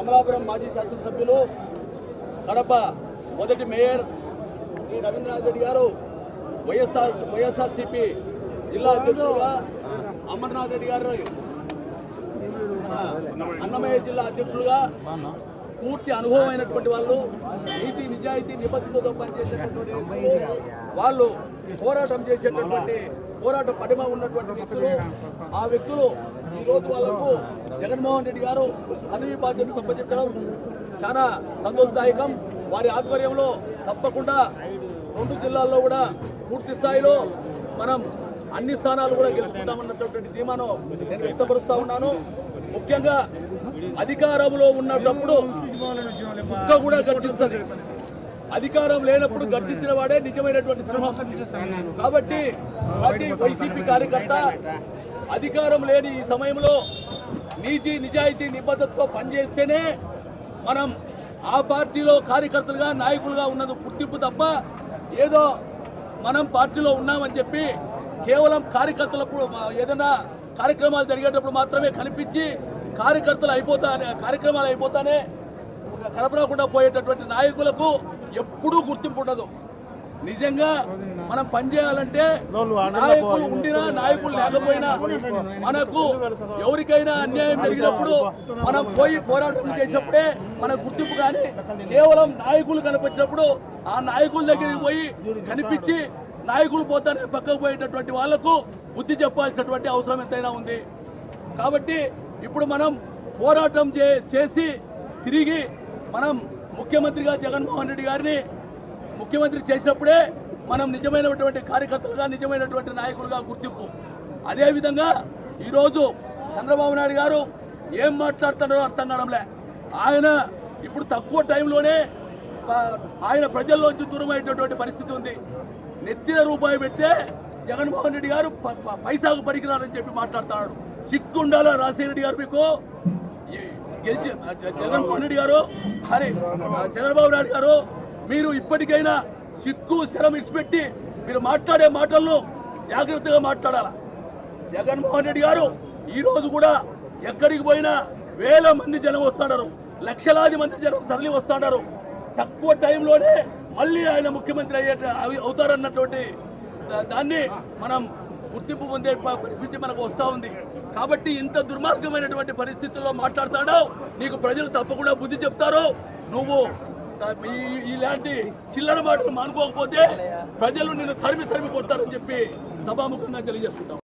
అమలాపురం మాజీ శాసనసభ్యులు కడప మొదటి మేయర్ శ్రీ రవీంద్రనాథ్ రెడ్డి గారు వైఎస్ఆర్ వైఎస్ఆర్సిపి జిల్లా అధ్యక్షుడుగా అమర్నాథ్ రెడ్డి గారు అన్నమయ్య జిల్లా అధ్యక్షులుగా పూర్తి అనుభవం అయినటువంటి వాళ్ళు నీతి నిజాయితీ నిబద్ధతతో పనిచేసేటటువంటి వ్యక్తులు వాళ్ళు పోరాటం చేసేటటువంటి పోరాట పటిమ ఉన్నటువంటి వ్యక్తులు ఆ వ్యక్తులు ఈరోజు వాళ్ళకు జగన్మోహన్ రెడ్డి గారు పదవి బాధ్యతలు తప్పచెప్పడం చాలా సంతోషదాయకం. వారి ఆధ్వర్యంలో తప్పకుండా రెండు జిల్లాల్లో కూడా పూర్తి స్థాయిలో మనం అన్ని స్థానాలు కూడా గెలుచుకుంటామన్నటువంటి ధీమాను నేను వ్యక్తపరుస్తూ ఉన్నాను. ముఖ్యంగా అధికారంలో ఉన్నప్పుడు కుక్క కూడా గర్జిస్తుంది. అధికారం లేనప్పుడు గర్జించిన వాడే నిజమైనటువంటి సింహం. కాబట్టి ప్రతి వైసీపీ కార్యకర్త అధికారం లేని ఈ సమయంలో నీతి నిజాయితీ నిబద్ధతతో పనిచేస్తేనే మనం ఆ పార్టీలో కార్యకర్తలుగా నాయకులుగా ఉన్నది గుర్తింపు తప్ప ఏదో మనం పార్టీలో ఉన్నామని చెప్పి కేవలం కార్యకర్తలకు ఏదైనా కార్యక్రమాలు జరిగేటప్పుడు మాత్రమే కనిపించి కార్యకర్తలు అయిపోతా కార్యక్రమాలు అయిపోతానే కనపడకుండా పోయేటటువంటి నాయకులకు ఎప్పుడూ గుర్తింపు ఉండదు. నిజంగా మనం పనిచేయాలంటే నాయకులు ఉండినా నాయకులు లేకపోయినా మనకు ఎవరికైనా అన్యాయం జరిగినప్పుడు మనం పోయి పోరాటం చేసినప్పుడే మన గుర్తింపు కానీ కేవలం నాయకులు కనిపించినప్పుడు ఆ నాయకుల దగ్గరికి పోయి కనిపించి నాయకులు పోతానే పక్కకు పోయేటటువంటి వాళ్ళకు బుద్ధి చెప్పాల్సినటువంటి అవసరం ఎంతైనా ఉంది. కాబట్టి ఇప్పుడు మనం పోరాటం చే చేసి తిరిగి మనం ముఖ్యమంత్రిగా జగన్మోహన్ రెడ్డి గారిని ముఖ్యమంత్రి చేసినప్పుడే మనం నిజమైనటువంటి కార్యకర్తలుగా నిజమైనటువంటి నాయకులుగా గుర్తింపు. అదేవిధంగా ఈరోజు చంద్రబాబు నాయుడు గారు ఏం మాట్లాడుతున్నారో అర్థం కావడంలే. ఆయన ఇప్పుడు తక్కువ టైంలోనే ఆయన ప్రజల్లోంచి దూరమైనటువంటి పరిస్థితి ఉంది. నెత్తిన రూపాయి పెడితే జగన్మోహన్ రెడ్డి గారు పైసాకు పరికరాలని చెప్పి మాట్లాడుతున్నాడు. సిగ్గుండాలా రాజశేఖర రెడ్డి గారు మీకు? గెలిచి జగన్మోహన్ రెడ్డి గారు అరే చంద్రబాబు నాయుడు గారు మీరు ఇప్పటికైనా సిగ్గు శరం ఇచ్చిపెట్టి మీరు మాట్లాడే మాటలను జాగ్రత్తగా మాట్లాడాలా? జగన్మోహన్ రెడ్డి గారు ఈరోజు కూడా ఎక్కడికి పోయినా వేల మంది జనం వస్తున్నారు లక్షలాది మంది జనం తరలి వస్తున్నారు తక్కువ టైంలోనే మళ్ళీ ఆయన ముఖ్యమంత్రి అయ్యే అవి- అవుతారన్నటువంటి దాన్ని మనం గుర్తింపు పొందే పరిస్థితి మనకు వస్తూ ఉంది. కాబట్టి ఇంత దుర్మార్గమైనటువంటి పరిస్థితుల్లో మాట్లాడతాడో నీకు ప్రజలు తప్పకుండా బుద్ధి చెప్తారు నువ్వు ఈ- ఇలాంటి చిల్లర మాటలు మానుకోకపోతే ప్రజలు నిన్ను తరిమి తరిమి కొడతారని చెప్పి సభాముఖంగా తెలియజేసుకుంటాం.